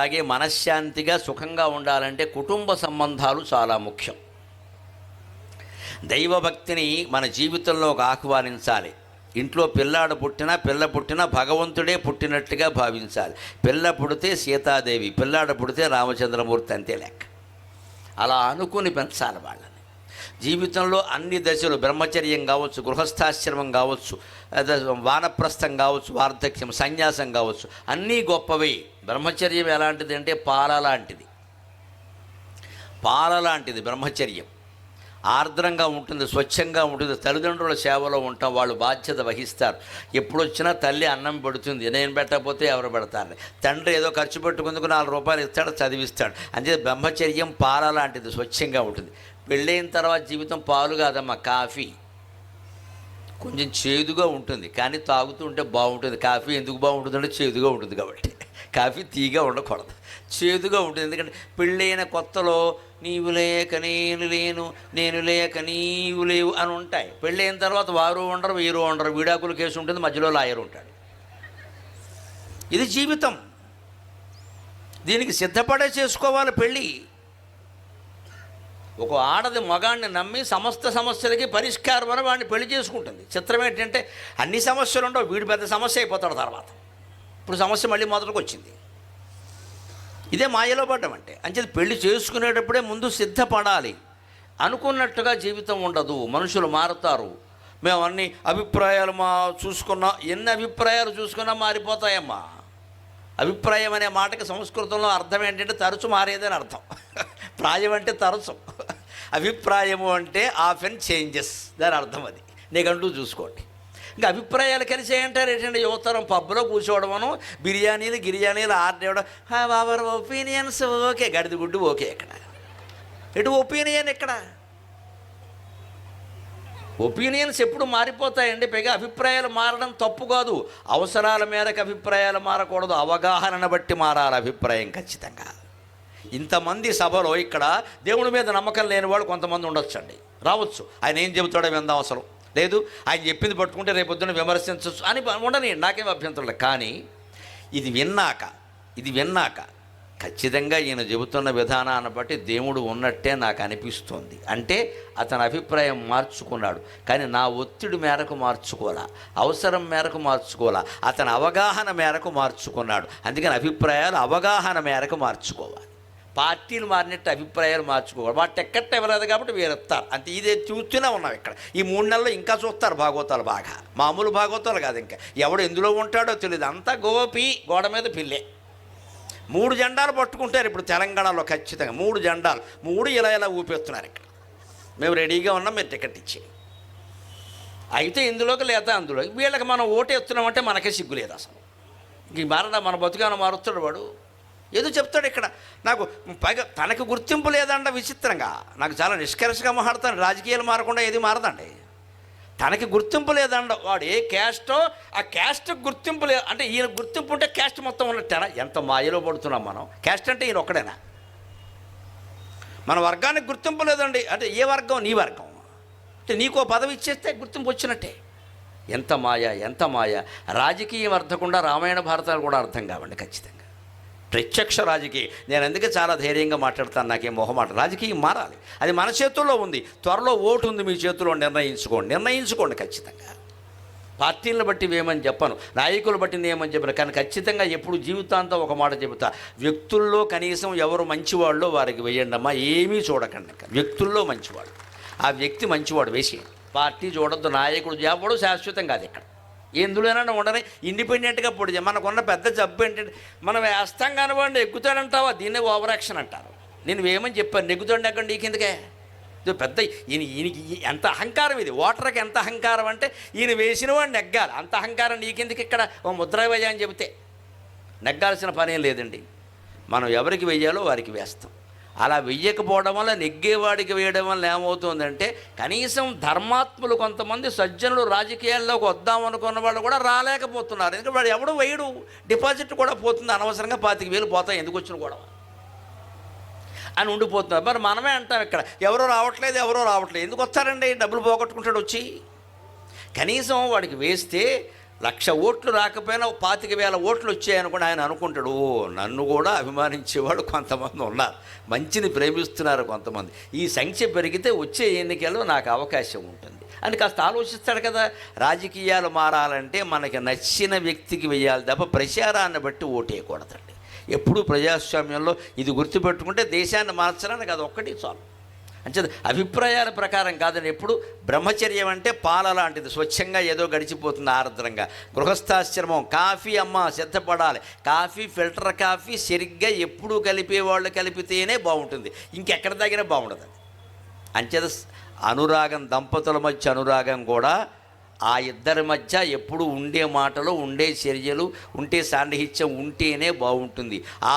అలాగే మనశ్శాంతిగా సుఖంగా ఉండాలంటే కుటుంబ సంబంధాలు చాలా ముఖ్యం. దైవభక్తిని మన జీవితంలోకి ఆహ్వానించాలి. ఇంట్లో పిల్లాడు పుట్టినా పిల్ల పుట్టినా భగవంతుడే పుట్టినట్టుగా భావించాలి. పిల్ల పుడితే సీతాదేవి పిల్లాడు పుడితే రామచంద్రమూర్తి అంతే లెక్క. అలా అనుకుని పెంచాలి వాళ్ళు జీవితంలో అన్ని దశలు బ్రహ్మచర్యం కావచ్చు గృహస్థాశ్రమం కావచ్చు వానప్రస్థం కావచ్చు వార్ధక్యం సన్యాసం కావచ్చు అన్నీ గొప్పవి. బ్రహ్మచర్యం ఎలాంటిది అంటే పాల లాంటిది పాల లాంటిది బ్రహ్మచర్యం. ఆర్ద్రంగా ఉంటుంది స్వచ్ఛంగా ఉంటుంది తల్లిదండ్రుల సేవలో ఉంటాం వాళ్ళు బాధ్యత వహిస్తారు. ఎప్పుడొచ్చినా తల్లి అన్నం పెడుతుంది నేను పెట్టకపోతే ఎవరు పెడతారు? తండ్రి ఏదో ఖర్చు పెట్టుకుందుకు నాలుగు రూపాయలు ఇస్తాడు చదివిస్తాడు. అంతే బ్రహ్మచర్యం పాల లాంటిది స్వచ్ఛంగా ఉంటుంది. పెళ్ళైన తర్వాత జీవితం పాలు కాదమ్మా కాఫీ. కొంచెం చేదుగా ఉంటుంది కానీ తాగుతుంటే బాగుంటుంది. కాఫీ ఎందుకు బాగుంటుందంటే చేదుగా ఉంటుంది కాబట్టి. కాఫీ తీగా ఉండకూడదు. చేదుగా ఉంటుంది ఎందుకంటే పెళ్ళైన కొత్తలో నీవు లేక నేను లేను నేను లేక నీవు లేవు అని ఉంటాయి. పెళ్ళైన తర్వాత వారు ఉండరు వీరు ఉండరు. విడాకుల కేసు ఉంటుంది మధ్యలో లాయర్ ఉంటాడు. ఇది జీవితం. దీనికి సిద్ధపడే చేసుకోవాలి పెళ్ళి. ఒక ఆడది మగాడిని నమ్మి సమస్త సమస్యలకి పరిష్కారం అని వాడిని పెళ్ళి చేసుకుంటుంది. చిత్రం ఏంటంటే అన్ని సమస్యలు ఉండవు వీడు పెద్ద సమస్య అయిపోతాడు తర్వాత. ఇప్పుడు సమస్య మళ్ళీ మొదటికి వచ్చింది. ఇదే మాయలో పడ్డం అంటే అంచేది పెళ్ళి చేసుకునేటప్పుడే ముందు సిద్ధపడాలి. అనుకున్నట్టుగా జీవితం ఉండదు మనుషులు మారుతారు. మేము అన్ని అభిప్రాయాలు మా చూసుకున్నా ఎన్ని అభిప్రాయాలు చూసుకున్నా మారిపోతాయమ్మా. అభిప్రాయం అనే మాటకి సంస్కృతంలో అర్థం ఏంటంటే తరచు మారేదని అర్థం. ప్రాయం అంటే తరచు. అభిప్రాయము అంటే ఆఫ్ అండ్ చేంజెస్. దాని అర్థం అది. నీకంటూ చూసుకోండి. ఇంకా అభిప్రాయాలు కలిసి ఏంటారు? ఏంటంటే యువతరం పబ్లో కూర్చోవడమను బిర్యానీలు గిర్యానీలు ఆర్డర్ ఇవ్వడం అవర్ ఒపీనియన్స్ ఓకే. గడిదిగుడ్డు ఓకే ఇక్కడ. ఎటు ఒపీనియన్ ఇక్కడ? ఒపీనియన్స్ ఎప్పుడు మారిపోతాయండి. పైగా అభిప్రాయాలు మారడం తప్పు కాదు. అవసరాల మేరకు అభిప్రాయాలు మారకూడదు. అవగాహనను బట్టి మారాలి అభిప్రాయం ఖచ్చితంగా. ఇంతమంది సభలో ఇక్కడ దేవుడి మీద నమ్మకం లేని వాళ్ళు కొంతమంది ఉండొచ్చండి. రావచ్చు. ఆయన ఏం చెబుతాడో విందాం అవసరం లేదు ఆయన చెప్పింది పట్టుకుంటే రేపొద్దున విమర్శించవచ్చు అని ఉండని నాకేం అభ్యంతరం కానీ ఇది విన్నాక ఇది విన్నాక ఖచ్చితంగా ఈయన చెబుతున్న విధానాన్ని బట్టి దేవుడు ఉన్నట్టే నాకు అనిపిస్తుంది. అంటే అతని అభిప్రాయం మార్చుకున్నాడు. కానీ నా ఒత్తిడి మేరకు మార్చుకోలా అవసరం మేరకు మార్చుకోవాలా? అతని అవగాహన మేరకు మార్చుకున్నాడు. అందుకని అభిప్రాయాలు అవగాహన మేరకు మార్చుకోవాలి. పార్టీలు మారినట్టు అభిప్రాయాలు మార్చుకోవాలి. వాటి ఎక్కట్ట ఇవ్వలేదు కాబట్టి వీరెత్తారు అంతే ఇదే చూస్తూనే ఉన్నాం ఇక్కడ. ఈ మూడు నెలల్లో ఇంకా చూస్తారు భాగవతాలు బాగా. మామూలు భాగవతాలు కాదు ఇంకా. ఎవడు ఎందులో ఉంటాడో తెలియదు అంతా గోపి గోడ మీద పిల్లే. మూడు జెండాలు పట్టుకుంటారు ఇప్పుడు తెలంగాణలో ఖచ్చితంగా. మూడు జెండాలు. మూడు ఇలా ఇలా ఊపేస్తున్నారు ఇక్కడ. మేము రెడీగా ఉన్నాం మీరు టికెట్ ఇచ్చి. అయితే ఇందులోకి లేదా అందులో వీళ్ళకి మనం ఓటు ఎత్తున్నామంటే మనకే సిగ్గు లేదు అసలు. ఈ మారడా మన బతుకాన మారుస్తాడు వాడు. ఏదో చెప్తాడు ఇక్కడ. నాకు పైగా తనకు గుర్తింపు లేదంట విచిత్రంగా. నాకు చాలా నిష్కర్షగా మాట్లాడతాను రాజకీయాలు మారకుండా ఏది మారదండి. తనకి గుర్తింపు లేదండ వాడు ఏ క్యాస్టో ఆ క్యాస్ట్ గుర్తింపు లేదు అంటే ఈయన గుర్తింపు ఉంటే క్యాస్ట్ మొత్తం ఉన్నట్టేనా? ఎంత మాయలో పడుతున్నాం మనం. క్యాస్ట్ అంటే ఈయన ఒక్కడేనా? మన వర్గానికి గుర్తింపు లేదండి. అంటే ఏ వర్గం? నీ వర్గం. అంటే నీకో పదవి ఇచ్చేస్తే గుర్తింపు వచ్చినట్టే. ఎంత మాయ ఎంత మాయ. రాజకీయం అర్థకుండా రామాయణ భారతాలు కూడా అర్థం కావండి ఖచ్చితంగా. ప్రత్యక్ష రాజకీయం. నేను అందుకే చాలా ధైర్యంగా మాట్లాడతాను నాకేం మొహమాట రాజకీయం మారాలి. అది మన చేతుల్లో ఉంది. త్వరలో ఓటు ఉంది మీ చేతుల్లో నిర్ణయించుకోండి. నిర్ణయించుకోండి ఖచ్చితంగా. పార్టీలను బట్టి వేయమని చెప్పను. నాయకులు బట్టి నేమని చెప్పను. కానీ ఖచ్చితంగా ఎప్పుడు జీవితాంతం ఒక మాట చెబుతా. వ్యక్తుల్లో కనీసం ఎవరు మంచివాళ్ళో వారికి వేయండి అమ్మా. ఏమీ చూడకండి వ్యక్తుల్లో మంచివాడు. ఆ వ్యక్తి మంచివాడు వేసి పార్టీ చూడొద్దు. నాయకుడు చేపడు శాశ్వతం కాదు ఇక్కడ. ఎందులోనైనా ఉండని ఇండిపెండెంట్గా పొడి మనకున్న పెద్ద జబ్బు ఏంటంటే మనం వేస్తాం కానివ్వండి ఎక్కుతాడంటావా దీన్ని ఓవర్ యాక్షన్ అంటారు. నేను ఏమని చెప్పాను? నెగ్గుతాడు ఎక్కడ నీ కిందకే. పెద్ద ఈయన ఈయనకి ఎంత అహంకారం ఇది. ఓటర్కి ఎంత అహంకారం అంటే ఈయన వేసిన వాడు నెగ్గాలి. అంత అహంకారం నీకెందుకు ఇక్కడ ఓ ముద్ర వేయ అని చెబితే నెగ్గాల్సిన పనేం లేదండి. మనం ఎవరికి వేయాలో వారికి వేస్తాం. అలా వెయ్యకపోవడం వల్ల నెగ్గేవాడికి వేయడం వల్ల ఏమవుతుందంటే కనీసం ధర్మాత్ములు కొంతమంది సజ్జనులు రాజకీయాల్లోకి వద్దాం అనుకున్న వాళ్ళు కూడా రాలేకపోతున్నారు. ఎందుకంటే వాడు ఎవడు వేయడు. డిపాజిట్ కూడా పోతుంది. అనవసరంగా పాతిక వేలు పోతాయి. ఎందుకు వచ్చిన గొడవ? అని ఉండిపోతున్నారు. మరి మనమే అంటాం ఇక్కడ ఎవరో రావట్లేదు ఎవరో రావట్లేదు. ఎందుకు వస్తారండి? డబ్బులు పోగొట్టుకుంటాడు వచ్చి. కనీసం వాడికి వేస్తే లక్ష ఓట్లు రాకపోయినా ఓ పాతిక వేల ఓట్లు వచ్చాయనుకుని ఆయన అనుకుంటాడు. ఓ నన్ను కూడా అభిమానించేవాడు కొంతమంది ఉన్నారు. మంచిని ప్రేమిస్తున్నారు కొంతమంది. ఈ సంఖ్య పెరిగితే వచ్చే ఎన్నికల్లో నాకు అవకాశం ఉంటుంది. అని కాస్త ఆలోచిస్తాడు కదా. రాజకీయాలు మారాలంటే మనకి నచ్చిన వ్యక్తికి వెయ్యాలి తప్ప ప్రచారాన్ని బట్టి ఓటేయకూడదండి. ఎప్పుడూ ప్రజాస్వామ్యంలో ఇది గుర్తుపెట్టుకుంటే దేశాన్ని మార్చడానికి అది ఒక్కటి చాలు. అంటే అభిప్రాయాల ప్రకారం కాదని ఎప్పుడు బ్రహ్మచర్యం అంటే పాల లాంటిది. స్వచ్ఛంగా ఏదో గడిచిపోతుంది ఆర్ద్రంగా. గృహస్థాశ్రమం కాఫీ అమ్మ సిద్ధపడాలి. కాఫీ ఫిల్టర్ కాఫీ సరిగ్గా ఎప్పుడూ కలిపేవాళ్ళు కలిపితేనే బాగుంటుంది. ఇంకెక్కడ తగిన బాగుండదు అంచేత అనురాగం దంపతుల మధ్య అనురాగం కూడా ఆ ఇద్దరి మధ్య ఎప్పుడు ఉండే మాటలు ఉండే చర్యలు ఉంటే సాన్నిహిత్యం ఉంటేనే బాగుంటుంది. ఆ